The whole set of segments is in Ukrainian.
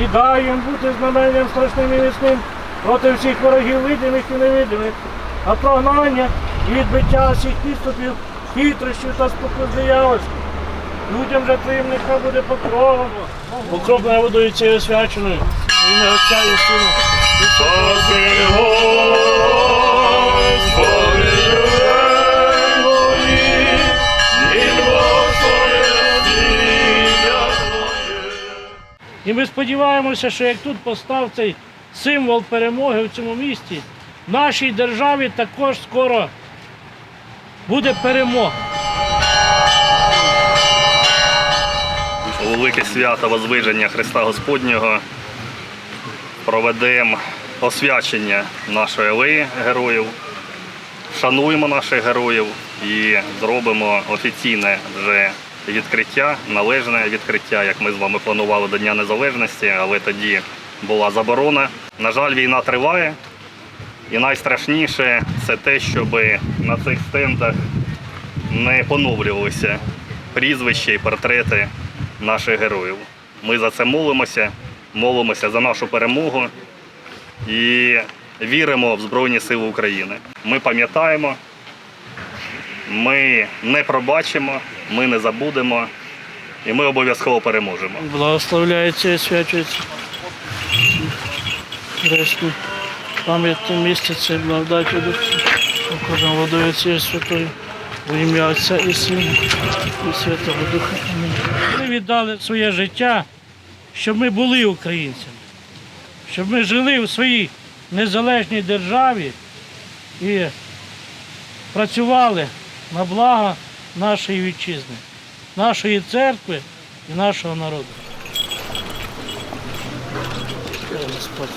і дай їм бути знаменням страшним і міцним проти всіх ворогів видимих і невидимих, а прогнання і відбиття всіх підступів, хитрощів та спокус диявольських. Людям же твоїм нехай буде покровом, покропленою водою цією освяченою, і не Отця і Сина. І ми сподіваємося, що як тут постав цей символ перемоги в цьому місті, в нашій державі також скоро буде перемога. велике свято Возвиження Христа Господнього проведемо освячення нашої алеї героїв, шануємо наших героїв і зробимо офіційне вже відкриття, належне відкриття, як ми з вами планували до Дня Незалежності, але тоді була заборона. На жаль, війна триває. І найстрашніше це те, щоб на цих стендах не поновлювалися прізвища і портрети наших героїв. Ми за це молимося, молимося за нашу перемогу і віримо в Збройні Сили України. Ми пам'ятаємо, ми не пробачимо, ми не забудемо і ми обов'язково переможемо. Благословляється і свячується. Хресні пам'ятне місце це благодаті Духа. Кожен водою цієї святої. В ім'я Отця і Сина і Святого Духа. Амінь. Ми віддали своє життя, щоб ми були українцями, щоб ми жили в своїй незалежній державі і працювали на благо нашої вітчизни, нашої церкви і нашого народу. Господь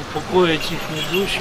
упокоїть їхні душі